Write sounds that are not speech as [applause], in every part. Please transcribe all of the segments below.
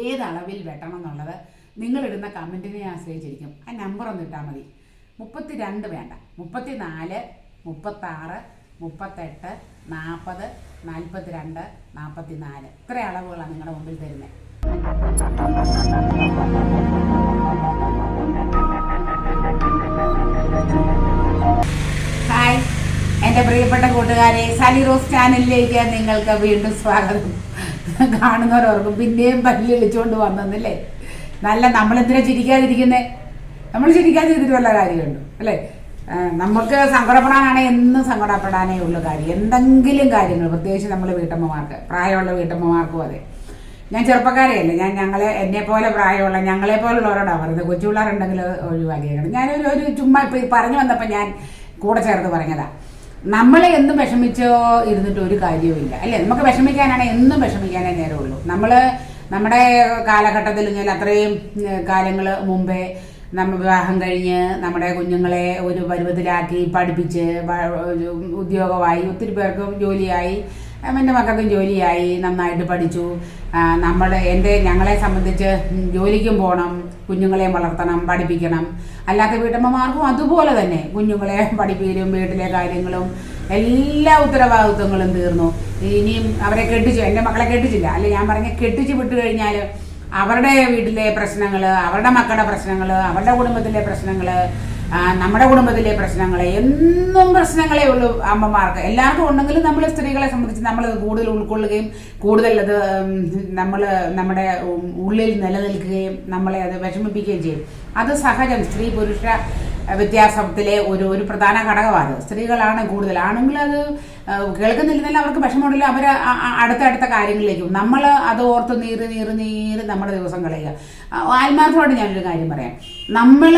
ഏത് അളവിൽ വെട്ടണം എന്നുള്ളത് നിങ്ങളിടുന്ന കമന്റിനെ ആശ്രയിച്ചിരിക്കും. ആ നമ്പർ ഒന്ന് ഇട്ടാൽ മതി. മുപ്പത്തി രണ്ട് വേണ്ട. മുപ്പത്തി നാല് മുപ്പത്താറ് മുപ്പത്തെട്ട് നാൽപ്പത് നാൽപ്പത്തി രണ്ട് നാൽപ്പത്തി നാല് ഇത്ര അളവുകളാണ് നിങ്ങളുടെ മുമ്പിൽ തരുന്നത് ഹായ് എന്റെ പ്രിയപ്പെട്ട കൂട്ടുകാരെ സലി റോസ് ചാനലിലേക്ക് നിങ്ങൾക്ക് വീണ്ടും സ്വാഗതം. കാണുന്നവരോർക്കും പിന്നെയും പല്ലി വിളിച്ചുകൊണ്ട് വന്നെന്നല്ലേ? നല്ല നമ്മളെന്തിനാ ചിരിക്കാതിരിക്കുന്നേ? നമ്മൾ ചിരിക്കാതിരുന്നിട്ട് വല്ല കാര്യമുണ്ട്? അല്ലേ? നമുക്ക് സങ്കടപ്പെടാനാണെങ്കിൽ എന്നും സങ്കടപ്പെടാനേ ഉള്ളൂ കാര്യം. എന്തെങ്കിലും കാര്യങ്ങൾ പ്രത്യേകിച്ച് നമ്മൾ വീട്ടമ്മമാർക്ക് പ്രായമുള്ള വീട്ടമ്മമാർക്കും അതെ. ഞാൻ ചെറുപ്പക്കാരെയല്ല. ഞാൻ ഞങ്ങളെ എന്നെ പോലെ പ്രായമുള്ള ഞങ്ങളെ പോലുള്ളവരോടാണ് പറയുന്നത്. കൊച്ചു പിള്ളേരുണ്ടെങ്കിൽ ഒഴിവാക്കിയേക്കണം. ഞാനൊരു ഒരു ചുമ്മാ ഇപ്പം പറഞ്ഞു വന്നപ്പോൾ ഞാൻ കൂടെ ചേർത്ത് പറഞ്ഞതാ. നമ്മളെ എന്നും വിഷമിച്ചോ ഇരുന്നിട്ട് ഒരു കാര്യവുമില്ല. അല്ലേ? നമുക്ക് വിഷമിക്കാനാണ് എന്നും വിഷമിക്കാനേ നേരമുള്ളൂ. നമ്മൾ നമ്മുടെ കാലഘട്ടത്തിൽ ഞാൻ അത്രയും കാലങ്ങൾ മുമ്പേ നമ്മ വിവാഹം കഴിഞ്ഞ് നമ്മുടെ കുഞ്ഞുങ്ങളെ ഒരു പരുവത്തിലാക്കി പഠിപ്പിച്ച് ഉദ്യോഗമായി ഒത്തിരി പേർക്ക് ജോലിയായി എന്റെ മക്കൾക്കും ജോലിയായി നന്നായിട്ട് പഠിച്ചു. നമ്മുടെ എന്റെ ഞങ്ങളെ സംബന്ധിച്ച് ജോലിക്കും പോകണം കുഞ്ഞുങ്ങളെ വളർത്തണം പഠിപ്പിക്കണം. അല്ലാത്ത വീട്ടമ്മമാർക്കും അതുപോലെ തന്നെ കുഞ്ഞുങ്ങളെ പഠിപ്പിക്കലും വീട്ടിലെ കാര്യങ്ങളും എല്ലാ ഉത്തരവാദിത്വങ്ങളും തീർന്നു. ഇനിയും അവരെ കെട്ടിച്ചു എന്റെ മക്കളെ കെട്ടിച്ചില്ല. അല്ലെ ഞാൻ പറഞ്ഞ കെട്ടിച്ച് വിട്ടു കഴിഞ്ഞാൽ അവരുടെ വീട്ടിലെ പ്രശ്നങ്ങൾ അവരുടെ മക്കളുടെ പ്രശ്നങ്ങൾ അവരുടെ കുടുംബത്തിലെ പ്രശ്നങ്ങൾ നമ്മുടെ കുടുംബത്തിലെ പ്രശ്നങ്ങളെ എന്നും പ്രശ്നങ്ങളെ ഉള്ളൂ അമ്മമാർക്ക്. എല്ലാവർക്കും ഉണ്ടെങ്കിലും നമ്മൾ സ്ത്രീകളെ സംബന്ധിച്ച് നമ്മൾ കൂടുതൽ ഉൾക്കൊള്ളുകയും കൂടുതൽ അത് നമ്മൾ നമ്മുടെ ഉള്ളിൽ നിലനിൽക്കുകയും നമ്മളെ അത് വിഷമിപ്പിക്കുകയും ചെയ്യും. അത് സഹജം. സ്ത്രീ പുരുഷ വ്യത്യാസത്തിലെ ഒരു ഒരു പ്രധാന ഘടകമാണ് സ്ത്രീകളാണ് കൂടുതൽ. ആണെങ്കിൽ അത് കേൾക്കുന്നില്ലെന്നാൽ അവർക്ക് വിഷമമുണ്ടല്ലോ. അവർ അടുത്തടുത്ത കാര്യങ്ങളിലേക്കും നമ്മൾ അത് ഓർത്ത് നീറി നീറി നീറി നമ്മുടെ ദിവസം കളയുക. ആത്മാർത്ഥമായിട്ട് ഞാനൊരു കാര്യം പറയാം. നമ്മൾ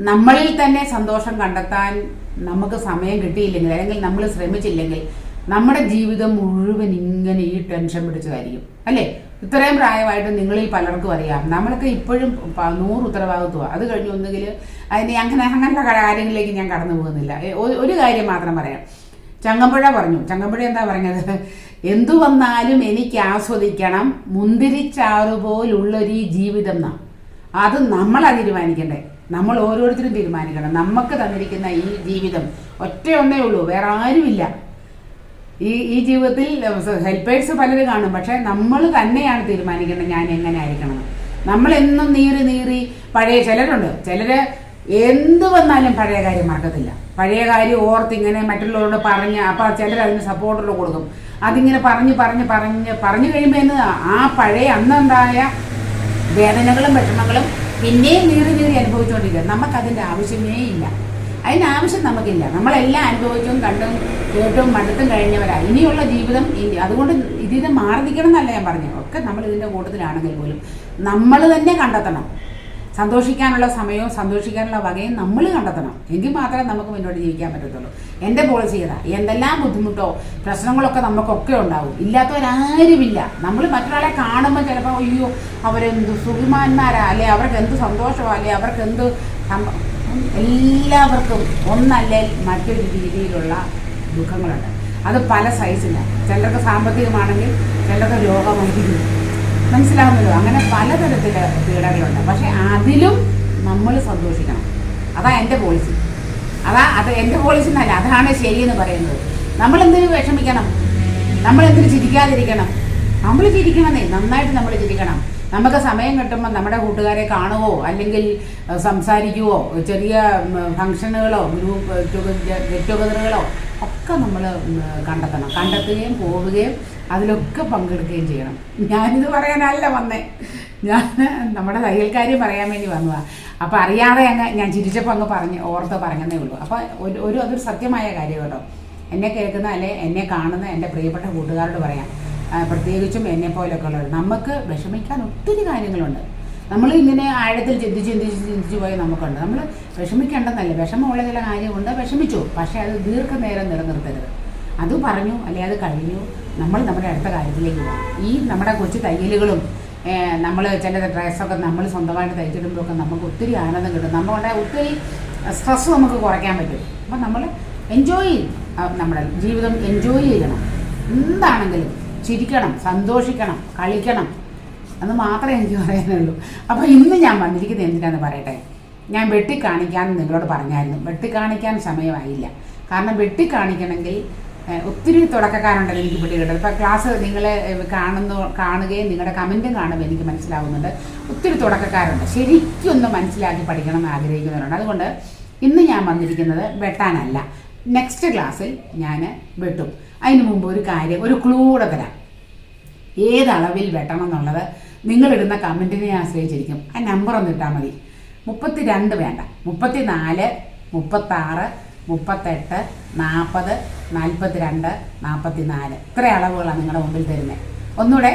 നമ്മളിൽ തന്നെ സന്തോഷം കണ്ടെത്താൻ നമുക്ക് സമയം കിട്ടിയില്ലെങ്കിൽ അല്ലെങ്കിൽ നമ്മൾ ശ്രമിച്ചില്ലെങ്കിൽ നമ്മുടെ ജീവിതം മുഴുവൻ ഇങ്ങനെ ഈ ടെൻഷൻ പിടിച്ചതായിരിക്കും. അല്ലേ? ഇത്രയും പ്രായമായിട്ട് നിങ്ങളിൽ പലർക്കും അറിയാം. നമ്മളൊക്കെ ഇപ്പോഴും നൂറ് ഉത്തരവാദിത്വമാണ് അത് കഴിഞ്ഞ് ഒന്നുകിൽ അതിന് അങ്ങനെ അങ്ങനത്തെ കാര്യങ്ങളിലേക്ക് ഞാൻ കടന്നു പോകുന്നില്ല. ഒരു കാര്യം മാത്രം പറയാം. ചങ്ങമ്പുഴ പറഞ്ഞു. ചങ്ങമ്പുഴ എന്താ പറഞ്ഞത്? എന്തു വന്നാലും എനിക്ക് ആസ്വദിക്കണം. മുന്തിരിച്ചാറുപോലുള്ളൊരു ജീവിതം നാം. അത് നമ്മളാ തീരുമാനിക്കണ്ടേ. നമ്മൾ ഓരോരുത്തരും തീരുമാനിക്കണം. നമുക്ക് തന്നിരിക്കുന്ന ഈ ജീവിതം ഒറ്റ ഒന്നേ ഉള്ളൂ വേറെ ആരുമില്ല. ഈ ഈ ജീവിതത്തിൽ ഹെൽപ്പേഴ്സ് പലരും കാണും പക്ഷേ നമ്മൾ തന്നെയാണ് തീരുമാനിക്കേണ്ടത് ഞാൻ എങ്ങനെ ആയിരിക്കണം. നമ്മളെന്നും നീറി നീറി പഴയ ചിലരുണ്ട്. ചിലര് എന്ത് വന്നാലും പഴയ കാര്യം മറക്കത്തില്ല. പഴയ കാര്യം ഓർത്ത് ഇങ്ങനെ മറ്റുള്ളവരോട് പറഞ്ഞ് അപ്പം ചിലർ അതിന് സപ്പോർട്ടുകൾ കൊടുക്കും. അതിങ്ങനെ പറഞ്ഞ് പറഞ്ഞ് പറഞ്ഞ് പറഞ്ഞു കഴിയുമ്പോൾ ആ പഴയ അന്നുണ്ടായ വേദനകളും വിഷമങ്ങളും പിന്നെയും നീറി നീറി അനുഭവിച്ചുകൊണ്ടിരിക്കുക നമുക്കതിന്റെ ആവശ്യമേ ഇല്ല. അതിന്റെ ആവശ്യം നമുക്കില്ല. നമ്മളെല്ലാം അനുഭവിച്ചും കണ്ടും കേട്ടും മടുത്തും കഴിഞ്ഞവരാ. ഇനിയുള്ള ജീവിതം അതുകൊണ്ട് ഇതിന് മാറി എന്നല്ല ഞാൻ പറഞ്ഞു ഒക്കെ നമ്മൾ ഇതിന്റെ കൂട്ടത്തിലാണെങ്കിൽ പോലും നമ്മൾ തന്നെ കണ്ടെത്തണം. സന്തോഷിക്കാനുള്ള സമയവും സന്തോഷിക്കാനുള്ള വകയും നമ്മൾ കണ്ടെത്തണം. എങ്കിൽ മാത്രമേ നമുക്ക് മുന്നോട്ട് ജീവിക്കാൻ പറ്റത്തുള്ളൂ. എന്റെ പോളിസി ഏതാ? എന്തെല്ലാം ബുദ്ധിമുട്ടോ പ്രശ്നങ്ങളൊക്കെ നമുക്കൊക്കെ ഉണ്ടാവും. ഇല്ലാത്തവരാരുമില്ല. നമ്മൾ മറ്റൊരാളെ കാണുമ്പോൾ ചിലപ്പോൾ അയ്യോ അവരെന്ത് സുഖിമാന്മാരാ അല്ലെ അവർക്ക് എന്ത് സന്തോഷമോ? അല്ലെ അവർക്ക് എന്ത് എല്ലാവർക്കും ഒന്നല്ലേ മറ്റൊരു രീതിയിലുള്ള ദുഃഖങ്ങളുണ്ട്. അത് പല സൈസിലാണ് ചിലർക്ക് സാമ്പത്തികമാണെങ്കിൽ ചിലർക്ക് രോഗമായിരിക്കും. മനസ്സിലാവുന്നല്ലോ അങ്ങനെ പലതരത്തിൽ പീഡകളുണ്ട് പക്ഷെ അതിലും നമ്മൾ സന്തോഷിക്കണം അതാ എന്റെ പോളിസി അതാ അത് എന്റെ പോളിസി എന്നല്ല അതാണ് ശരിയെന്ന് പറയുന്നത് നമ്മൾ എന്തിനു വിഷമിക്കണം നമ്മൾ എന്തിനു ചിരിക്കാതിരിക്കണം നമ്മൾ ചിരിക്കണമെന്നേ നന്നായിട്ട് നമ്മൾ ചിരിക്കണം നമുക്ക് സമയം കിട്ടുമ്പോൾ നമ്മുടെ കൂട്ടുകാരെ കാണുവോ അല്ലെങ്കിൽ സംസാരിക്കുവോ ചെറിയ ഫംഗ്ഷനുകളോ ഗ്രൂപ്പ് ഗെറ്റ് ടുഗദറുകളോ ഒക്കെ നമ്മൾ കണ്ടെത്തണം. കണ്ടെത്തുകയും പോവുകയും അതിലൊക്കെ പങ്കെടുക്കുകയും ചെയ്യണം. ഞാനിത് പറയാനല്ല വന്നേ. ഞാൻ നമ്മുടെ തയ്യൽക്കാരി പറയാൻ വേണ്ടി വന്നതാണ് അപ്പോൾ അറിയാതെ അങ്ങ് ഞാൻ ചിരിച്ചപ്പോൾ അങ്ങ് പറഞ്ഞ് ഓർത്ത് പറഞ്ഞതേ ഉള്ളൂ. അപ്പോൾ ഒരു ഒരു അതൊരു സത്യമായ കാര്യം കേട്ടോ. എന്നെ കേൾക്കുന്ന അല്ലെ എന്നെ കാണുന്ന എന്റെ പ്രിയപ്പെട്ട കൂട്ടുകാരോട് പറയാം. പ്രത്യേകിച്ചും എന്നെ പോലെയൊക്കെ ഉള്ളവർ. നമുക്ക് വിഷമിക്കാൻ ഒത്തിരി കാര്യങ്ങളുണ്ട്. നമ്മൾ ഇങ്ങനെ ആഴത്തിൽ ചിന്തിച്ച് ചിന്തിച്ച് ചിന്തിച്ച് പോയി നമുക്കുണ്ട്. നമ്മൾ വിഷമിക്കേണ്ടെന്നല്ല. വിഷമമുള്ള ചില കാര്യമുണ്ട്. വിഷമിച്ചു. പക്ഷേ അത് ദീർഘനേരം നിലനിർത്തരുത്. അത് പറഞ്ഞു അല്ലെ അത് കഴിഞ്ഞു. നമ്മൾ നമ്മുടെ അടുത്ത കാര്യത്തിലേക്ക് പോകാം ഈ നമ്മുടെ കൊച്ചു തയ്യലുകളും നമ്മൾ ചില ഡ്രസ്സൊക്കെ നമ്മൾ സ്വന്തമായിട്ട് തയ്ച്ചിടുമ്പോഴൊക്കെ നമുക്ക് ഒത്തിരി ആനന്ദം കിട്ടും. നമ്മളുടെ ഒത്തിരി സ്ട്രെസ് നമുക്ക് കുറയ്ക്കാൻ പറ്റും. അപ്പം നമ്മൾ എൻജോയ് നമ്മുടെ ജീവിതം എൻജോയ് ചെയ്യണം. എന്താണെങ്കിലും ചിരിക്കണം സന്തോഷിക്കണം കളിക്കണം. അത് മാത്രമേ എനിക്ക് പറയാനുള്ളൂ. അപ്പോൾ ഇന്ന് ഞാൻ വന്നിരിക്കുന്നത് എന്തിനാന്ന് പറയട്ടെ? ഞാൻ വെട്ടിക്കാണിക്കാൻ നിങ്ങളോട് പറഞ്ഞായിരുന്നു. വെട്ടിക്കാണിക്കാൻ സമയമായില്ല. കാരണം വെട്ടിക്കാണിക്കണമെങ്കിൽ ഒത്തിരി തുടക്കക്കാരുണ്ടല്ലോ എനിക്ക് വെട്ടി കിട്ടുന്നത് ഇപ്പം ക്ലാസ് നിങ്ങൾ കാണുന്നു കാണുകയും നിങ്ങളുടെ കമന്റും കാണുമ്പോൾ എനിക്ക് മനസ്സിലാവുന്നുണ്ട്. ഒത്തിരി തുടക്കക്കാരുണ്ട്. ശരിക്കും ഒന്ന് മനസ്സിലാക്കി പഠിക്കണം എന്ന് ആഗ്രഹിക്കുന്നവരുണ്ട്. അതുകൊണ്ട് ഇന്ന് ഞാൻ വന്നിരിക്കുന്നത് വെട്ടാനല്ല. നെക്സ്റ്റ് ക്ലാസ്സിൽ ഞാൻ വെട്ടും. അതിന് മുമ്പ് ഒരു കാര്യം ഒരു ക്ലൂ കൂടെ തരാം. ഏത് അളവിൽ വെട്ടണം എന്നുള്ളത് നിങ്ങളിടുന്ന കമന്റിനെ ആശ്രയിച്ചിരിക്കും. ആ നമ്പർ ഒന്ന് ഇട്ടാൽ മതി. മുപ്പത്തി രണ്ട് വേണ്ട. മുപ്പത്തി നാല് മുപ്പത്താറ് മുപ്പത്തെട്ട് നാൽപ്പത് നാൽപ്പത്തി രണ്ട് നാൽപ്പത്തി നാല് ഇത്ര അളവുകളാണ് നിങ്ങളുടെ മുമ്പിൽ തരുന്നത് ഒന്നുകൂടെ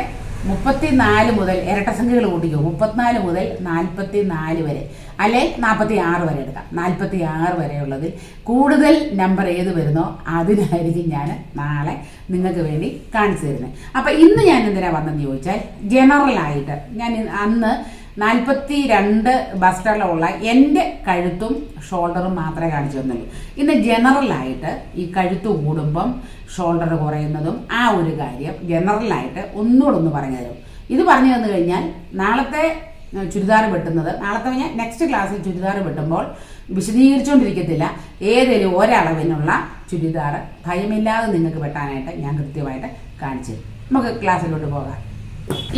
മുപ്പത്തി നാല് മുതൽ ഇരട്ട സംഖ്യകൾ കൂട്ടിക്കോ. മുപ്പത്തിനാല് മുതൽ നാൽപ്പത്തി നാല് വരെ. അല്ലെ നാൽപ്പത്തി ആറ് വരെ എടുക്കാം. നാൽപ്പത്തി ആറ് വരെയുള്ളതിൽ കൂടുതൽ നമ്പർ ഏത് വരുന്നോ അതിനായിരിക്കും ഞാൻ നാളെ നിങ്ങൾക്ക് വേണ്ടി കാണിച്ചു തരുന്നത്. അപ്പം ഇന്ന് ഞാൻ എന്തിനാണ് വന്നെന്ന് ചോദിച്ചാൽ ജനറലായിട്ട് ഞാൻ അന്ന് നാൽപ്പത്തി രണ്ട് ബസ്റ്ററിലുള്ള എന്റെ കഴുത്തും ഷോൾഡറും മാത്രമേ കാണിച്ചു തന്നുള്ളൂ. ഇന്ന് ജനറലായിട്ട് ഈ കഴുത്ത് കൂടുമ്പം ഷോൾഡർ കുറയുന്നതും ആ ഒരു കാര്യം ജനറലായിട്ട് ഒന്നുകൂടെ ഒന്ന് പറഞ്ഞു തരും. ഇത് പറഞ്ഞു തന്നു കഴിഞ്ഞാൽ നാളത്തെ ചുരിദാർ വെട്ടുന്നത് നാളത്തെ ഞാൻ നെക്സ്റ്റ് ക്ലാസ്സിൽ ചുരിദാർ വെട്ടുമ്പോൾ വിശദീകരിച്ചുകൊണ്ടിരിക്കത്തില്ല. ഏതെങ്കിലും ഒരളവിനുള്ള ചുരിദാർ ഭയമില്ലാതെ നിങ്ങൾക്ക് വെട്ടാനായിട്ട് ഞാൻ കൃത്യമായിട്ട് കാണിച്ചു നമുക്ക് ക്ലാസ്സിലോട്ട് പോകാം.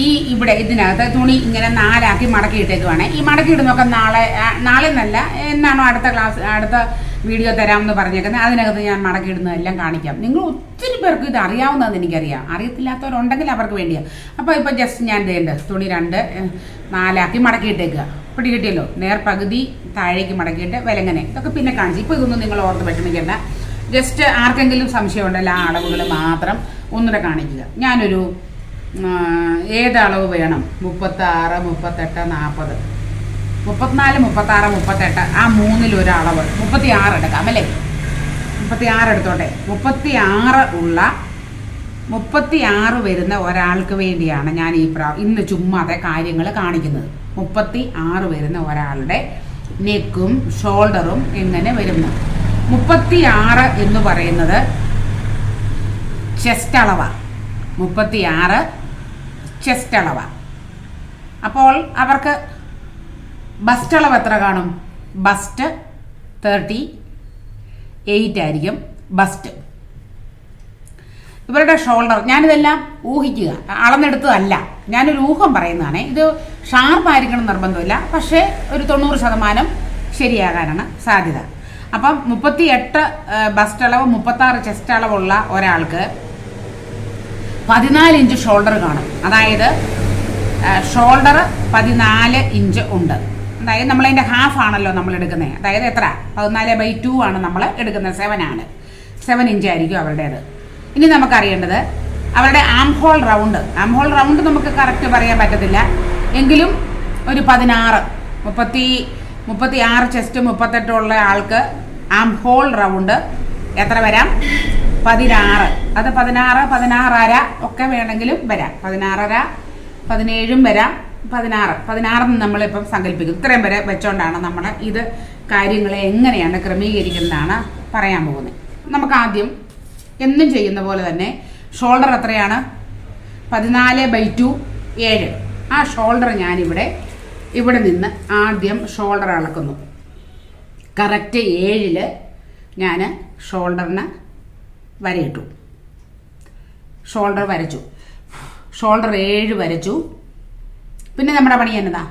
ഈ ഇവിടെ ഇതിനകത്ത് തുണി ഇങ്ങനെ നാലാക്കി മടക്കി ഇട്ടേക്കുവാണ്. ഈ മടക്കി ഇടുന്നൊക്കെ നാളെ നാളെ എന്നല്ല എന്നാണോ അടുത്ത ക്ലാസ് അടുത്ത വീഡിയോ തരാമെന്ന് പറഞ്ഞേക്കുന്നത്. അതിനകത്ത് ഞാൻ മടക്കി ഇടുന്നതെല്ലാം കാണിക്കാം. നിങ്ങൾ ഒത്തിരി പേർക്ക് ഇത് അറിയാവുന്നതെന്ന് എനിക്കറിയാം. അറിയത്തില്ലാത്തവരുണ്ടെങ്കിൽ അവർക്ക് വേണ്ടിയാ. അപ്പോൾ ഇപ്പോൾ ജസ്റ്റ് ഞാൻ ഇതേണ്ട തുണി രണ്ട് നാലാക്കി മടക്കി ഇട്ടേക്കുക പിടി കിട്ടിയല്ലോ നേർ പകുതി താഴേക്ക് മടക്കിയിട്ട് വിലങ്ങനെ. ഇതൊക്കെ പിന്നെ കാണിച്ചു. ഇപ്പോൾ ഇതൊന്നും നിങ്ങൾ ഓർത്ത് വിഷമിക്കേണ്ട. ജസ്റ്റ് ആർക്കെങ്കിലും സംശയമുണ്ടല്ലോ ആ അളവുകൾ മാത്രം ഒന്നുകൂടെ കാണിക്കുക. ഞാനൊരു ആ, ഏത് അളവ് വേണം? മുപ്പത്താറ് മുപ്പത്തെട്ട് നാൽപ്പത് മുപ്പത്തിനാല് മുപ്പത്താറ് മുപ്പത്തെട്ട്. ആ മൂന്നിലൊരു അളവ് മുപ്പത്തി ആറ് എടുക്കാം അല്ലേ? മുപ്പത്തി ആറ് എടുത്തോട്ടെ. മുപ്പത്തി ആറ് ഉള്ള മുപ്പത്തി ആറ് വരുന്ന ഒരാൾക്ക് വേണ്ടിയാണ് ഞാൻ ഈ പ്രാ ഇന്ന് ചുമ്മാതെ കാര്യങ്ങൾ കാണിക്കുന്നത്. മുപ്പത്തി ആറ് വരുന്ന ഒരാളുടെ നെക്കും ഷോൾഡറും എങ്ങനെ വരുന്നു? മുപ്പത്തി ആറ് എന്ന് പറയുന്നത് ചെസ്റ്റ് അളവാണ് മുപ്പത്തി ആറ് ചെസ്റ്റ് അളവാണ് അപ്പോൾ അവർക്ക് ബസ്റ്റ് അളവ് എത്ര കാണും? ബസ്റ്റ് തേർട്ടി എയ്റ്റ് ആയിരിക്കും. ബസ്റ്റ് ഇവരുടെ ഷോൾഡർ ഞാനിതെല്ലാം ഊഹിക്കുക. അളന്നെടുത്തതല്ല. ഞാനൊരു ഊഹം പറയുന്നതാണ്. ഇത് ഷാർപ്പായിരിക്കണം നിർബന്ധമില്ല. പക്ഷേ ഒരു തൊണ്ണൂറ് ശതമാനം ശരിയാകാനാണ് സാധ്യത. അപ്പം മുപ്പത്തി എട്ട് ബസ്റ്റ് അളവ് മുപ്പത്താറ് ചെസ്റ്റ് അളവുള്ള ഒരാൾക്ക് പതിനാല് ഇഞ്ച് ഷോൾഡർ കാണും. അതായത് ഷോൾഡർ പതിനാല് ഇഞ്ച് ഉണ്ട്. അതായത് നമ്മളതിന്റെ ഹാഫ് ആണല്ലോ നമ്മൾ എടുക്കുന്നത് അതായത് എത്ര? പതിനാല് ബൈ ടു ആണ് നമ്മൾ എടുക്കുന്നത് സെവൻ ആണ്. സെവൻ ഇഞ്ച് ആയിരിക്കും അവരുടേത്. ഇനി നമുക്കറിയേണ്ടത് അവരുടെ arm hole round arm hole round നമുക്ക് കറക്റ്റ് പറയാൻ പറ്റത്തില്ല. എങ്കിലും ഒരു പതിനാറ് മുപ്പത്തി മുപ്പത്തി ആറ് ചെസ്റ്റ് മുപ്പത്തെട്ടുള്ള ആൾക്ക് ആം ഹോൾ റൗണ്ട് എത്ര വരാം? പതിനാറ്. അത് പതിനാറ് പതിനാറര ഒക്കെ വേണമെങ്കിലും വരാം. പതിനാറര പതിനേഴും വരാം. പതിനാറ്. പതിനാറെന്ന് നമ്മളിപ്പം സങ്കല്പിക്കും ഇത്രയും വരെ വെച്ചോണ്ടാണ് നമ്മൾ ഇത് കാര്യങ്ങളെ എങ്ങനെയാണ് ക്രമീകരിക്കുന്നതാണ് പറയാൻ പോകുന്നത്. നമുക്ക് ആദ്യം എന്നും ചെയ്യുന്ന പോലെ തന്നെ ഷോൾഡർ എത്രയാണ്? പതിനാല് ബൈ ടു ഏഴ്. ആ ഷോൾഡർ ഞാനിവിടെ ഇവിടെ നിന്ന് ആദ്യം ഷോൾഡർ അളക്കുന്നു. കറക്റ്റ് ഏഴിൽ ഞാൻ ഷോൾഡറിന് വരയിട്ടു. ഷോൾഡർ വരച്ചു. ഷോൾഡർ ഏഴ് വരച്ചു. പിന്നെ നമ്മുടെ പണി എന്നതാ?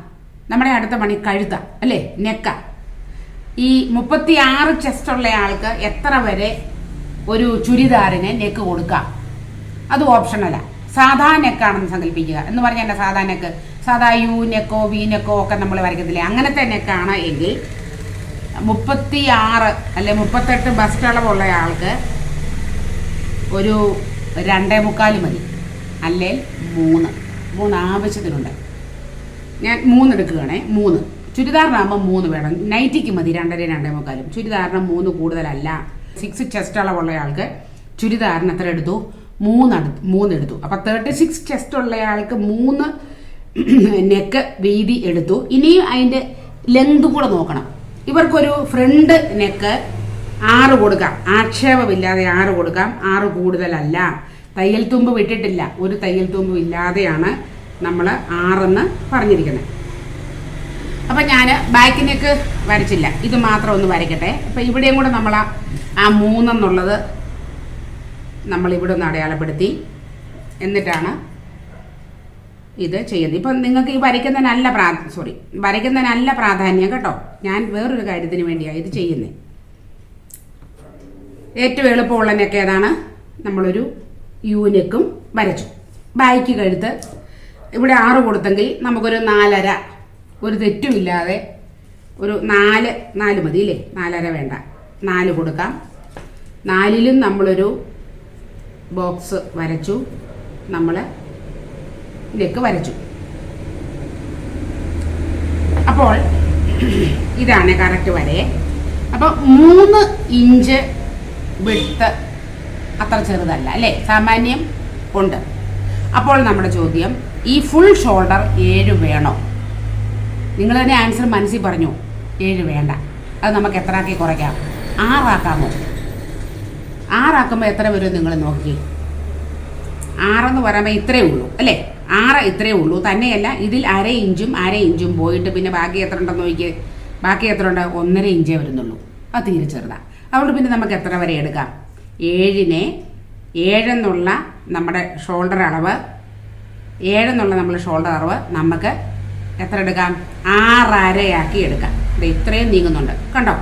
നമ്മുടെ അടുത്ത പണി കഴുത്ത അല്ലേ? നെക്ക. ഈ മുപ്പത്തി ആറ് ചെസ്റ്റ് ഉള്ള ആൾക്ക് എത്ര വരെ ഒരു ചുരിദാറിന് നെക്ക് കൊടുക്കാം? അത് ഓപ്ഷനല്ല സാധാ നെക്കാണെന്ന് സങ്കല്പിക്കുക. എന്ന് പറഞ്ഞാൽ എന്റെ സാധാ നെക്ക്? സാധാ യു നെക്കോ വി നെക്കോ ഒക്കെ നമ്മൾ വരയ്ക്കത്തില്ലേ അങ്ങനത്തെ നെക്കാണ് എങ്കിൽ മുപ്പത്തി ആറ് അല്ലെ മുപ്പത്തെട്ട് ബസ്റ്റ് അളവുള്ള ആൾക്ക് ഒരു രണ്ടേ മുക്കാൽ മതി. അല്ലേ? മൂന്ന്. മൂന്ന് ആവശ്യത്തിനുണ്ട്. ഞാൻ മൂന്ന് എടുക്കുകയാണേ. മൂന്ന്. ചുരിദാറിനാകുമ്പോൾ മൂന്ന് വേണം. നൈറ്റിക്ക് മതി. രണ്ടര രണ്ടേ മുക്കാലും. ചുരിദാറിന് മൂന്ന് കൂടുതലല്ല. സിക്സ് ചെസ്റ്റ് അളവുള്ള ആൾക്ക് ചുരിദാറിന് എത്ര എടുത്തു? മൂന്ന് മൂന്ന് എടുത്തു. അപ്പം തേർട്ടി സിക്സ് ചെസ്റ്റ് ഉള്ള ആൾക്ക് മൂന്ന് [clears throat] നെക്ക് വീതി എടുത്തു. ഇനിയും അതിന്റെ ലെങ്ത് കൂടെ നോക്കണം. ഇവർക്കൊരു ഫ്രണ്ട് നെക്ക് ആറ് കൊടുക്കാം. ആക്ഷേപമില്ലാതെ ആറ് കൊടുക്കാം. ആറ് കൂടുതലല്ല. തയ്യൽ തുമ്പ് വിട്ടിട്ടില്ല. ഒരു തയ്യൽ തുമ്പും ഇല്ലാതെയാണ് നമ്മൾ ആറെന്ന് പറഞ്ഞിരിക്കുന്നത്. അപ്പം ഞാൻ ബാക്കിനേക്ക് വരച്ചില്ല. ഇത് മാത്രം ഒന്ന് വരയ്ക്കട്ടെ. അപ്പം ഇവിടെയും കൂടെ നമ്മൾ ആ- മൂന്നെന്നുള്ളത് നമ്മൾ ഇവിടെ ഒന്ന് അടയാളപ്പെടുത്തി. എന്നിട്ടാണ് ഇത് ചെയ്യുന്നത്. ഇപ്പം നിങ്ങൾക്ക് ഈ വരയ്ക്കുന്നതിനല്ല പ്രാ സോറി വരയ്ക്കുന്നതിനല്ല പ്രാധാന്യം കേട്ടോ. ഞാൻ വേറൊരു കാര്യത്തിന് വേണ്ടിയാണ് ഇത് ചെയ്യുന്നത് ഏറ്റവും എളുപ്പമുള്ള നെക്ക് ഏതാണ്? നമ്മളൊരു യൂനെക്കും വരച്ചു. ബായ്ക്ക് കഴുത്ത്. ഇവിടെ ആറ് കൊടുത്തെങ്കിൽ നമുക്കൊരു നാലര. ഒരു തെറ്റുമില്ലാതെ ഒരു നാല് നാല് മതി ഇല്ലേ? നാലര വേണ്ട. നാല് കൊടുക്കാം. നാലിലും നമ്മളൊരു ബോക്സ് വരച്ചു. നമ്മൾ ഇതിലേക്ക് വരച്ചു. അപ്പോൾ ഇതാണ് കറക്റ്റ് വരയെ. അപ്പോൾ മൂന്ന് ഇഞ്ച് വിടുത്ത് അത്ര ചെറുതല്ല അല്ലേ? സാമാന്യം ഉണ്ട്. അപ്പോൾ നമ്മുടെ ചോദ്യം ഈ ഫുൾ ഷോൾഡർ ഏഴ് വേണോ? നിങ്ങൾ തന്നെ ആൻസർ മനസ്സിൽ പറഞ്ഞു ഏഴ് വേണ്ട. അത് നമുക്ക് എത്ര ആക്കി കുറയ്ക്കാം? ആറാക്കാമോ? ആറാക്കുമ്പോൾ എത്ര വരും നിങ്ങൾ നോക്കി. ആറെന്ന് പറയുമ്പോൾ ഇത്രയേ ഉള്ളൂ അല്ലേ? ആറ് ഇത്രയേ ഉള്ളൂ. തന്നെയല്ല ഇതിൽ അര ഇഞ്ചും അര ഇഞ്ചും പോയിട്ട് പിന്നെ ബാക്കി എത്ര ഉണ്ടെന്ന് നോക്കിയേ? ബാക്കി എത്ര ഉണ്ട്? ഒന്നര ഇഞ്ചേ വരുന്നുള്ളൂ. അത് തീരെ ചെറുതാണ് അതുകൊണ്ട് പിന്നെ നമുക്ക് എത്ര വരെ എടുക്കാം? ഏഴിനെ ഏഴെന്നുള്ള നമ്മുടെ ഷോൾഡർ അളവ് ഏഴെന്നുള്ള നമ്മുടെ ഷോൾഡർ അളവ് നമുക്ക് എത്ര എടുക്കാം? ആറരയാക്കി എടുക്കാം. ഇത് ഇത്രയും നീങ്ങുന്നുണ്ട്. കണ്ടോ?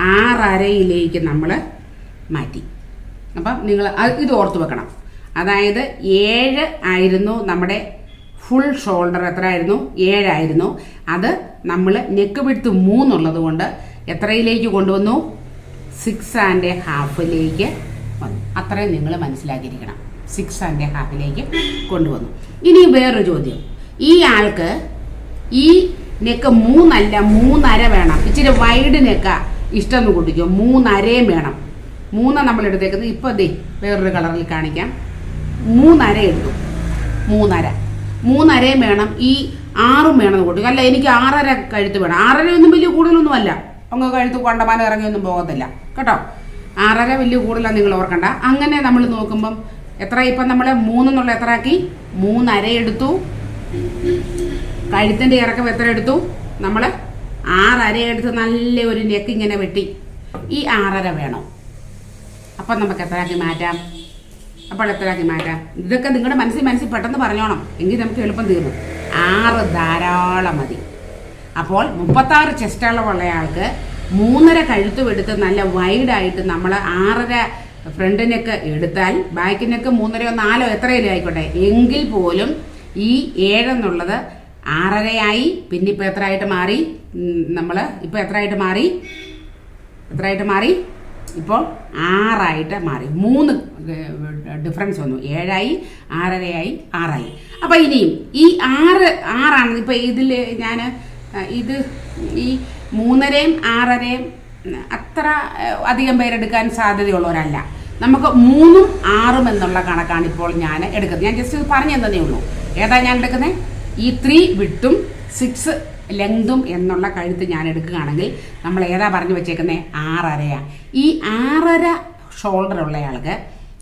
ആറരയിലേക്ക് നമ്മൾ മാറ്റി. അപ്പം നിങ്ങൾ ഇത് ഓർത്ത് വെക്കണം. അതായത് ഏഴ് ആയിരുന്നു നമ്മുടെ ഫുൾ ഷോൾഡർ എത്ര ആയിരുന്നു ഏഴായിരുന്നു. അത് നമ്മൾ നെക്ക് വിടുത്ത് മൂന്നുള്ളത് കൊണ്ട് എത്രയിലേക്ക് കൊണ്ടുവന്നു? സിക്സ് ആൻഡ് ഹാഫിലേക്ക് വന്നു. അത്രയും നിങ്ങൾ മനസ്സിലാക്കിയിരിക്കണം. സിക്സ് ആൻഡ് ഹാഫിലേക്ക് കൊണ്ടുവന്നു. ഇനി വേറൊരു ചോദ്യം. ഈ ആൾക്ക് ഈ നെക്ക് മൂന്നല്ല മൂന്നര വേണം. ഇച്ചിരി വൈഡ് നെക്ക ഇഷ്ടം കൂട്ടിക്കോ. മൂന്നരയും വേണം. മൂന്ന് നമ്മൾ എടുത്തേക്കുന്നത് ഇപ്പൊ ദേ വേറൊരു കളറിൽ കാണിക്കാം. മൂന്നര എടുത്തു. മൂന്നര. മൂന്നരയും വേണം. ഈ ആറും വേണം എന്ന് കൂട്ടിക്കോ. അല്ല എനിക്ക് ആറര കഴുത്ത് വേണം. ആറര ഒന്നും വലിയ കൂടുതലൊന്നും അല്ല അങ്ങ് കഴുത്ത് കൊണ്ടമാനം ഇറങ്ങിയൊന്നും പോകത്തില്ല. കേട്ടോ? ആറര വലിയ കൂടുതലാണ് നിങ്ങൾ ഓർക്കണ്ട. അങ്ങനെ നമ്മൾ നോക്കുമ്പം എത്ര? ഇപ്പം നമ്മൾ മൂന്നെന്നുള്ള എത്ര ആക്കി മൂന്നര എടുത്തു കഴുത്തിന്റെ ഇറക്കം എത്ര എടുത്തു? നമ്മൾ ആറര എടുത്ത് നല്ല ഒരു നെക്ക് ഇങ്ങനെ വെട്ടി. ഈ ആറര വേണം. അപ്പം നമുക്ക് എത്ര എത്രയാക്കി മാറ്റാം? അപ്പോൾ എത്ര എത്രയാക്കി മാറ്റാം? ഇതൊക്കെ നിങ്ങളുടെ മനസ്സിൽ മനസ്സിൽ പെട്ടെന്ന് പറഞ്ഞോണം. എങ്കിൽ നമുക്ക് എളുപ്പം തീർന്നു. ആറ് ധാരാളം മതി. അപ്പോൾ മുപ്പത്താറ് ചെസ്റ്റ് അളവുള്ള ആൾക്ക് മൂന്നര കഴുത്തും നല്ല വൈഡായിട്ട് നമ്മൾ ആറര ഫ്രണ്ട് നെക്ക് എടുത്താൽ ബാക്കിനൊക്കെ നെക്ക് മൂന്നരയോ നാലോ എത്രയിലും ആയിക്കോട്ടെ. എങ്കിൽ പോലും ഈ ഏഴെന്നുള്ളത് ആറരയായി. പിന്നെ ഇപ്പം എത്ര ആയിട്ട് മാറി നമ്മൾ ഇപ്പം എത്ര ആയിട്ട് മാറി? എത്രയായിട്ട് മാറി? ഇപ്പോൾ ആറായിട്ട് മാറി. മൂന്ന് ഡിഫറൻസ് വന്നു. ഏഴായി ആറരയായി ആറായി. അപ്പോൾ ഇനിയും ഈ ആറ് ആറാണ്. ഇപ്പം ഇതിൽ ഞാൻ ഇത് ഈ മൂന്നരയും ആറരയും അത്ര അധികം പേരെടുക്കാൻ സാധ്യതയുള്ളവരല്ല. നമുക്ക് മൂന്നും ആറും എന്നുള്ള കണക്കാണ് ഇപ്പോൾ ഞാൻ എടുക്കുന്നത്. ഞാൻ ജസ്റ്റ് പറഞ്ഞു തന്നതേ ഉള്ളൂ. ഏതാ ഞാൻ എടുക്കുന്നത് ഈ ത്രീ വിട്ടും സിക്സ് ലെങ്തും എന്നുള്ള കഴുത്ത് ഞാൻ എടുക്കുകയാണെങ്കിൽ നമ്മൾ ഏതാ പറഞ്ഞു വെച്ചേക്കുന്നത് ആറരയാണ് ഈ ആറര ഷോൾഡർ ഉള്ള ഉള്ളയാൾക്ക്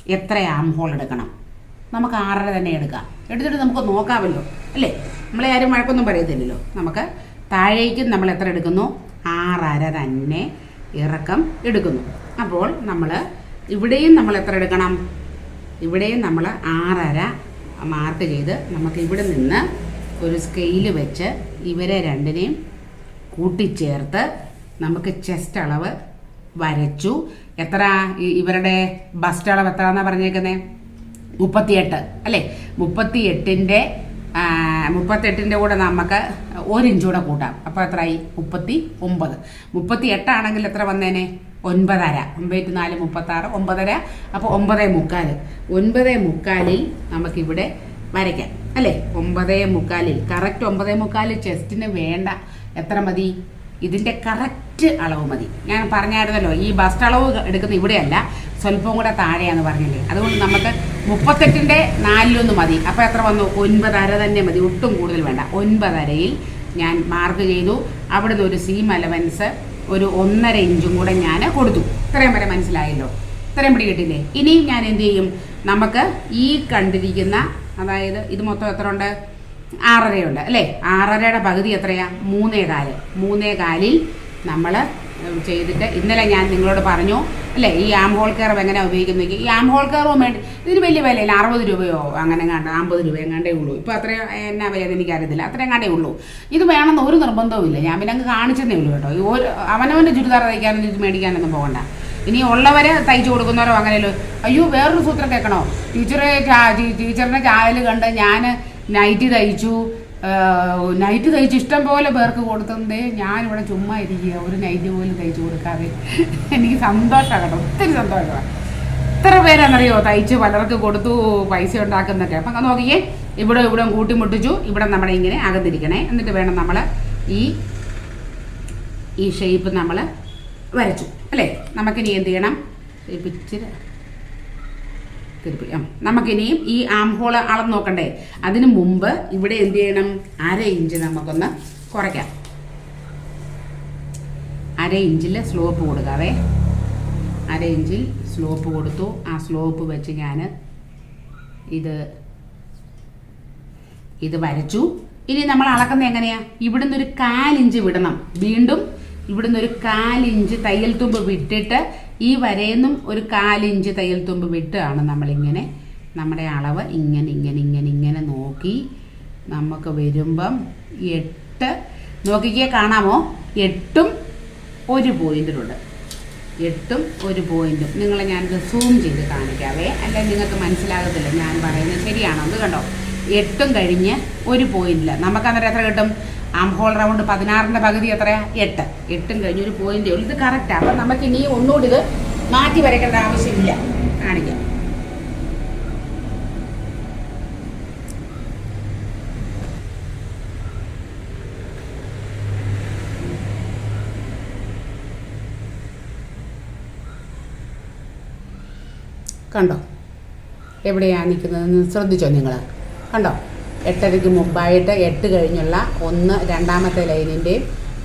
എത്ര ആം ഹോൾ എടുക്കണം? നമുക്ക് ആറര തന്നെ എടുക്കാം. എടുത്തിട്ട് നമുക്ക് നോക്കാമല്ലോ. അല്ലേ? നമ്മളെ ആരും വഴക്കൊന്നും പറയത്തില്ലല്ലോ. നമുക്ക് താഴേക്കും നമ്മൾ എത്ര എടുക്കുന്നു? ആറര തന്നെ ഇറക്കം എടുക്കുന്നു. അപ്പോൾ നമ്മൾ ഇവിടെയും നമ്മൾ എത്ര എടുക്കണം? ഇവിടെയും നമ്മൾ ആറര മാർക്ക് ചെയ്ത് നമുക്ക് ഇവിടെ നിന്ന് ഒരു സ്കെയിൽ വെച്ച് ഇവരെ രണ്ടിനെയും കൂട്ടിച്ചേർത്ത് നമുക്ക് ചെസ്റ്റ് അളവ് വരച്ചു. എത്ര? ഇവരുടെ ബസ്റ്റ് അളവ് എത്ര എന്നാണ് പറഞ്ഞേക്കുന്നത് മുപ്പത്തിയെട്ട്. അല്ലേ? മുപ്പത്തിയെട്ടിന്റെ മുപ്പത്തെട്ടിന്റെ കൂടെ നമുക്ക് ഒരു ഇഞ്ച് കൂടെ കൂട്ടാം. അപ്പോൾ എത്രയായി മുപ്പത്തി ഒമ്പത്. മുപ്പത്തി എട്ടാണെങ്കിൽ എത്ര വന്നേനെ? ഒൻപതര. ഒമ്പത് നാല് മുപ്പത്താറ് ഒമ്പതര. അപ്പോൾ ഒമ്പതേ മുക്കാൽ ഒൻപതേ മുക്കാലിൽ നമുക്കിവിടെ വരയ്ക്കാം. അല്ലേ? ഒമ്പതേ മുക്കാലിൽ. കറക്റ്റ് ഒമ്പതേ മുക്കാലിൽ ചെസ്റ്റിന് വേണ്ട എത്ര മതി? ഇതിന്റെ കറക്റ്റ് അളവ് മതി. ഞാൻ പറഞ്ഞായിരുന്നല്ലോ ഈ ബസ്റ്റ് അളവ് എടുക്കുന്ന ഇവിടെയല്ല സ്വല്പം കൂടെ താഴെയാന്ന് പറഞ്ഞില്ലേ? അതുകൊണ്ട് നമുക്ക് മുപ്പത്തെട്ടിന്റെ നാലിലൊന്ന് മതി. അപ്പോൾ എത്ര വന്നു? ഒൻപതര തന്നെ മതി. ഒട്ടും കൂടുതൽ വേണ്ട. ഒൻപതരയിൽ ഞാൻ മാർക്ക് ചെയ്തു. അവിടുന്ന് ഒരു സീം അലവൻസ് ഒരു ഒന്നര ഇഞ്ചും കൂടെ ഞാൻ കൊടുത്തു. ഇത്രയും വരെ മനസ്സിലായല്ലോ? ഇത്രയും പിടി കിട്ടില്ലേ ഇനിയും ഞാൻ എന്ത് ചെയ്യും? നമുക്ക് ഈ കണ്ടിരിക്കുന്ന അതായത് ഇത് മൊത്തം എത്ര ഉണ്ട്? ആറരയുണ്ട്. അല്ലേ? ആറരയുടെ പകുതി എത്രയാ? മൂന്നേ കാൽ. മൂന്നേ കാലിൽ നമ്മൾ ചെയ്തിട്ട് ഇന്നലെ ഞാൻ നിങ്ങളോട് പറഞ്ഞു അല്ലേ ഈ ആം ഹോൾ കെയർ എങ്ങനെ ഉപയോഗിക്കുന്നത് ഈ ആം ഹോൾ കെയറും വേണ്ടി ഇതിന് വലിയ വിലയില്ല അറുപത് രൂപയോ അങ്ങനെ കണ്ട അമ്പത് രൂപ എങ്ങാണ്ടേ ഉള്ളൂ. ഇപ്പോൾ അത്ര എന്നാ വില എനിക്കറിയത്തില്ല അത്രയും കണ്ടേ ഉള്ളൂ. ഇത് വേണമെന്ന് ഒരു നിർബന്ധവും ഇല്ല. ഞാൻ പിന്നെ അങ്ങ് കാണിച്ചതേ ഉള്ളൂ കേട്ടോ. ഈ ഒരു അവനവന്റെ ചുരിദാർ തയ്ക്കാനൊന്നും ഇത് മേടിക്കാനൊന്നും പോകണ്ട. ഇനി ഉള്ളവരെ തയ്ച്ചു കൊടുക്കുന്നവരോ അങ്ങനെയല്ലോ. അയ്യോ വേറൊരു സൂത്രം കേൾക്കണോ? ടീച്ചറെ ടീച്ചറിന്റെ ചായൽ കണ്ട് ഞാൻ നൈറ്റ് തയ്ച്ചു. നൈറ്റ് തയ്ച്ച് ഇഷ്ടം പോലെ പേർക്ക് കൊടുത്തതേ ഞാനിവിടെ ചുമ്മാ ഇരിക്കുക. ഒരു നൈറ്റ് പോലും തയ്ച്ച് കൊടുക്കാതെ. എനിക്ക് സന്തോഷമാണ് ഒത്തിരി സന്തോഷമാണ്. എത്ര പേരാണെന്നറിയോ? തയ്ച്ച് പലർക്ക് കൊടുത്തു പൈസ ഉണ്ടാക്കുന്നൊക്കെ. അപ്പം നോക്കിയേ. ഇവിടെ ഇവിടെ കൂട്ടിമുട്ടിച്ചു. ഇവിടെ നമ്മുടെ ഇങ്ങനെ അകന്നിരിക്കണേ. എന്നിട്ട് വേണം നമ്മൾ ഈ ഈ ഷേപ്പ് നമ്മൾ വരച്ചു. അല്ലേ? നമുക്കിനി എന്ത് ചെയ്യണം? ഇച്ചിരി നമുക്കിനിയും ഈ ആം ഹോൾ അളന്ന് നോക്കണ്ടേ? അതിനു മുമ്പ് ഇവിടെ എന്ത് ചെയ്യണം? അര ഇഞ്ച് നമുക്കൊന്ന് കുറയ്ക്കാം. അര ഇഞ്ചിൽ സ്ലോപ്പ് കൊടുക്കാവേ അര ഇഞ്ചിൽ സ്ലോപ്പ് കൊടുത്തു. ആ സ്ലോപ്പ് വെച്ച് ഞാൻ ഇത് ഇത് വരച്ചു. ഇനി നമ്മൾ അളക്കുന്നത് എങ്ങനെയാ? ഇവിടുന്ന് ഒരു കാലിഞ്ച് വിടണം. വീണ്ടും ഇവിടുന്ന് ഒരു കാലിഞ്ച് തയ്യൽ തുമ്പ് വിട്ടിട്ട് ഈ വരയെന്നും ഒരു കാലിഞ്ച് തയ്യൽ തുമ്പ് വിട്ടാണ് നമ്മളിങ്ങനെ നമ്മുടെ അളവ് ഇങ്ങനെ ഇങ്ങനെ ഇങ്ങനെ ഇങ്ങനെ നോക്കി നമുക്ക് വരുമ്പം എട്ട് നോക്കിക്കേ കാണാമോ? എട്ടും ഒരു പോയിന്റിലുണ്ട് എട്ടും ഒരു പോയിന്റും നിങ്ങളെ ഞാനിത് സൂം ചെയ്ത് കാണിക്കാവേ. അല്ല? നിങ്ങൾക്ക് മനസ്സിലാകത്തില്ല. ഞാൻ പറയുന്നത് ശരിയാണോ? അത് കണ്ടോ? എട്ടും കഴിഞ്ഞ് ഒരു പോയിന്റില്ല നമുക്ക് അന്നേരം എത്ര കിട്ടും? ആംഹോൾ റൗണ്ട് പതിനാറിന്റെ പകുതി എത്രയാ? എട്ട്. എട്ടും കഴിഞ്ഞ് ഒരു പോയിന്റേ ഉള്ളൂ. ഇത് കറക്റ്റാണ് അപ്പം നമുക്ക് ഇനി ഒന്നുകൂടി ഇത് മാറ്റി വരയ്ക്കേണ്ട ആവശ്യമില്ല. കാണിക്കാം. കണ്ടോ? എവിടെയാണ് നിൽക്കുന്നതെന്ന് ശ്രദ്ധിച്ചോ നിങ്ങൾ കണ്ടോ? എട്ടരയ്ക്ക് മുമ്പായിട്ട് എട്ട് കഴിഞ്ഞുള്ള ഒന്ന് രണ്ടാമത്തെ ലൈനിന്റെയും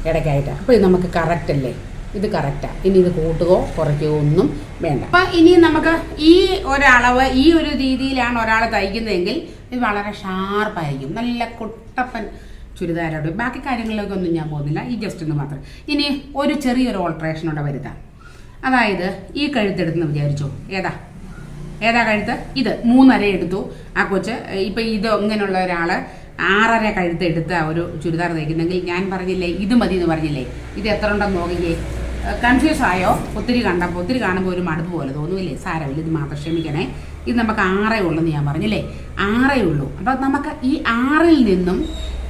ഇടയ്ക്കായിട്ട്. അപ്പോൾ ഇത് നമുക്ക് കറക്റ്റ് അല്ലേ? ഇത് കറക്റ്റാണ് ഇനി ഇത് കൂട്ടുകയോ കുറയ്ക്കുകയോ ഒന്നും വേണ്ട. അപ്പം ഇനി നമുക്ക് ഈ ഒരളവ് ഈ ഒരു രീതിയിലാണ് ഒരാൾ തയ്ക്കുന്നതെങ്കിൽ ഇത് വളരെ ഷാർപ്പായിരിക്കും. നല്ല കുട്ടപ്പൻ ചുരിദാരോട്. ബാക്കി കാര്യങ്ങളിലൊക്കെ ഒന്നും ഞാൻ പോകുന്നില്ല. ഈ ജസ്റ്റ് ഒന്ന് മാത്രം. ഇനി ഒരു ചെറിയൊരു ഓൾട്രേഷൻ കൂടെ വരുത്താം. അതായത് ഈ കഴുത്തെടുത്തെന്ന് വിചാരിച്ചോ? ഏതാ? ഏതാ കഴുത്ത്? ഇത് മൂന്നര എടുത്തു. ആ കൊച്ച് ഇപ്പൊ ഇത് ഇങ്ങനെയുള്ള ഒരാൾ ആറര കഴുത്ത് എടുത്ത ഒരു ചുരിദാർ തയ്ക്കുന്നെങ്കിൽ ഞാൻ പറഞ്ഞില്ലേ ഇത് മതി എന്ന് പറഞ്ഞില്ലേ? ഇത് എത്ര ഉണ്ടെന്ന് നോക്കിയേ കൺഫ്യൂസ് ആയോ? ഒത്തിരി കണ്ടപ്പോൾ ഒത്തിരി കാണുമ്പോൾ ഒരു മടുപ്പ് പോലെ തോന്നുമില്ലേ സാരമില്ല ഇത് മാത്രം ക്ഷമിക്കണേ. ഇത് നമുക്ക് ആറേ ഉള്ളെന്ന് ഞാൻ പറഞ്ഞില്ലേ? ആറേ ഉള്ളൂ. അപ്പൊ നമുക്ക് ഈ ആറിൽ നിന്നും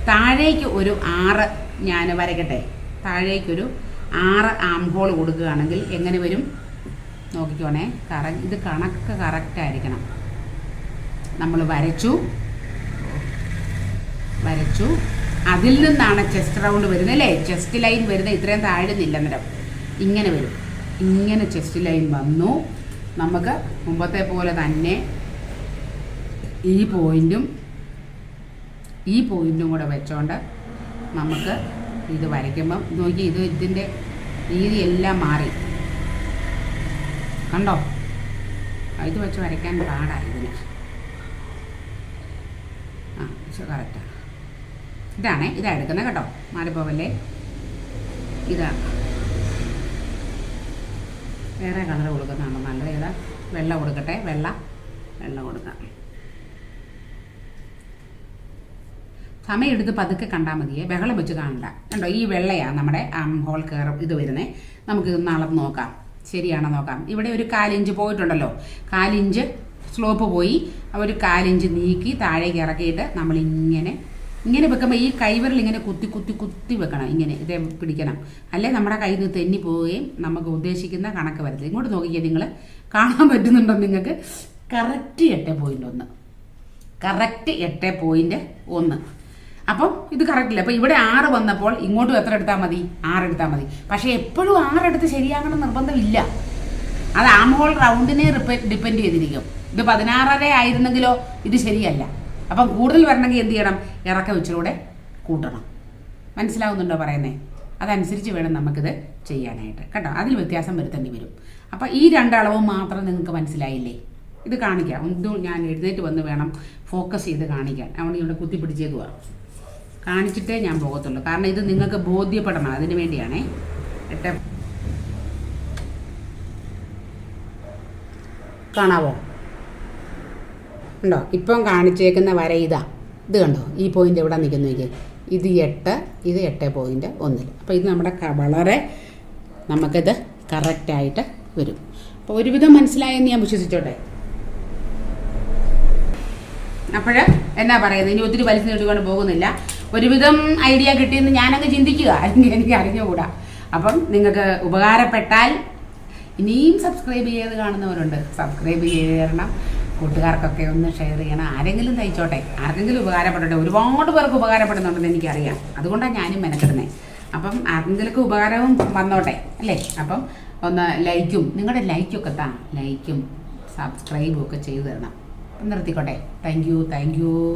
താഴേക്ക് ഒരു ആറ് ഞാൻ വരയ്ക്കട്ടെ. താഴേക്കൊരു ആറ് ആം ഹോൾ കൊടുക്കുകയാണെങ്കിൽ എങ്ങനെ വരും? നോക്കിക്കോണേ. കറ ഇത് കണക്ക് കറക്റ്റ് ആയിരിക്കണം. നമ്മൾ വരച്ചു. വരച്ചു. അതിൽ നിന്നാണ് ചെസ്റ്റ് റൗണ്ട് വരുന്നത് അല്ലേ? ചെസ്റ്റ് ലൈൻ വരുന്നത് ഇത്രയും താഴുന്നില്ല അന്നേരം. ഇങ്ങനെ വരും. ഇങ്ങനെ ചെസ്റ്റ് ലൈൻ വന്നു. നമുക്ക് മുമ്പത്തെ പോലെ തന്നെ ഈ പോയിന്റും ഈ പോയിന്റും കൂടെ വെച്ചോണ്ട് നമുക്ക് ഇത് വരയ്ക്കുമ്പം നോക്കി ഇത് ഇതിന്റെ രീതിയെല്ലാം മാറി. കണ്ടോ? ഇത് വെച്ച് വരയ്ക്കാൻ പാടാണ് ഇതിന്. ആ കറക്റ്റാണ് ഇതാണേ ഇതാ എടുക്കുന്നത് കേട്ടോ മാറിപ്പോവല്ലേ? ഇതാ. വേറെ കളർ കൊടുക്കുന്നതാണ്? നല്ലത് ഇതാ വെള്ള കൊടുക്കട്ടെ വെള്ള വെള്ള കൊടുക്കാം. സമയം എടുത്ത് പതുക്കെ കണ്ടാൽ മതിയേ ബഹളം വെച്ച് കാണണ്ട. കണ്ടോ ഈ വെള്ളയാണ് നമ്മുടെ ഹോൾ കയർ ഇത് വരുന്നത് നമുക്ക് നാളെ നോക്കാം. ശരിയാണോ നോക്കാം. ഇവിടെ ഒരു കാലിഞ്ച് പോയിട്ടുണ്ടല്ലോ. കാലിഞ്ച് സ്ലോപ്പ് പോയി. ഒരു കാലിഞ്ച് നീക്കി താഴേക്ക് ഇറക്കിയിട്ട് നമ്മൾ ഇങ്ങനെ ഇങ്ങനെ വെക്കുമ്പോൾ ഈ കൈവിരൽ ഇങ്ങനെ കുത്തി കുത്തി കുത്തി വെക്കണം. ഇങ്ങനെ ഇതേ പിടിക്കണം. അല്ലേ? നമ്മുടെ കയ്യിൽ നിന്ന് തെന്നി പോവുകയും നമുക്ക് ഉദ്ദേശിക്കുന്ന കണക്ക് വരത്തില്ല. ഇങ്ങോട്ട് നോക്കിയാൽ നിങ്ങൾ കാണാൻ പറ്റുന്നുണ്ടോ നിങ്ങൾക്ക്? കറക്റ്റ് എട്ട് പോയിന്റ് ഒന്ന്. കറക്റ്റ് എട്ട് പോയിന്റ് ഒന്ന്. അപ്പം ഇത് കറക്റ്റില്ല അപ്പം ഇവിടെ ആറ് വന്നപ്പോൾ ഇങ്ങോട്ടും എത്ര എടുത്താൽ മതി? ആറ് എടുത്താൽ മതി. പക്ഷേ എപ്പോഴും ആറെടുത്ത് ശരിയാകണം നിർബന്ധമില്ല. അത് ആം ഹോൾ റൗണ്ടിനെ ഡിപ്പെൻഡ് ചെയ്തിരിക്കും. ഇത് പതിനാറര ആയിരുന്നെങ്കിലോ ഇത് ശരിയല്ല. അപ്പം കൂടുതൽ വരണമെങ്കിൽ എന്ത് ചെയ്യണം? ഇറക്കം ഇച്ചിലൂടെ കൂട്ടണം. മനസ്സിലാവുന്നുണ്ടോ പറയുന്നേ? അതനുസരിച്ച് വേണം നമുക്കിത് ചെയ്യാനായിട്ട്. കേട്ടോ? അതിൽ വ്യത്യാസം വരുത്തേണ്ടി വരും. അപ്പം ഈ രണ്ടളവും മാത്രം നിങ്ങൾക്ക് മനസ്സിലായില്ലേ? ഇത് കാണിക്കാം. ഒന്നും ഞാൻ എഴുന്നേറ്റ് വന്ന് വേണം ഫോക്കസ് ചെയ്ത് കാണിക്കാൻ. അതുകൊണ്ട് ഇവിടെ കുത്തിപ്പിടിച്ചേക്കുവാണ് കാണിച്ചിട്ടേ ഞാൻ പോകത്തുള്ളൂ. കാരണം ഇത് നിങ്ങൾക്ക് ബോധ്യപ്പെടണം. അതിന് വേണ്ടിയാണേ. എട്ട്. കാണാവോ? ഉണ്ടോ ഇപ്പം കാണിച്ചേക്കുന്ന വര ഇതാ. ഇത് കണ്ടോ? ഈ പോയിന്റ് എവിടെ നിൽക്കുന്നു നോക്കിയേ. ഇത് എട്ട് ഇത് എട്ട് പോയിന്റ് ഒന്നിൽ അപ്പോൾ ഇത് നമ്മുടെ വളരെ നമുക്കിത് കറക്റ്റായിട്ട് വരും. അപ്പോൾ ഒരുവിധം മനസ്സിലായെന്ന് ഞാൻ വിശ്വസിച്ചോട്ടെ. അപ്പോൾ എന്നാ പറയുന്നത്? ഇനി ഒത്തിരി വലിച്ചു നീട്ടുകൊണ്ട് പോകുന്നില്ല. ഒരുവിധം ഐഡിയ കിട്ടിയെന്ന് ഞാനങ്ങ് ചിന്തിക്കുക. അല്ലെങ്കിൽ എനിക്ക് അറിഞ്ഞുകൂടാ. അപ്പം നിങ്ങൾക്ക് ഉപകാരപ്പെട്ടാൽ ഇനിയും സബ്സ്ക്രൈബ് ചെയ്ത് കാണുന്നവരുണ്ട്. സബ്സ്ക്രൈബ് ചെയ്യണം. കൂട്ടുകാർക്കൊക്കെ ഒന്ന് ഷെയർ ചെയ്യണം. ആരെങ്കിലും തയ്ച്ചോട്ടെ. ആർക്കെങ്കിലും ഉപകാരപ്പെടട്ടെ. ഒരുപാട് പേർക്ക് ഉപകാരപ്പെടുന്നുണ്ടെന്ന് എനിക്കറിയാം. അതുകൊണ്ടാണ് ഞാനും മെനക്കെടുന്നത് അപ്പം ആർക്കെങ്കിലും ഉപകാരവും വന്നോട്ടെ. അല്ലേ? അപ്പം ഒന്ന് ലൈക്കും. നിങ്ങളുടെ ലൈക്കൊക്കെ താ. ലൈക്കും സബ്സ്ക്രൈബും ഒക്കെ ചെയ്തു തരണം. നിർത്തിക്കോട്ടെ. Thank you thank you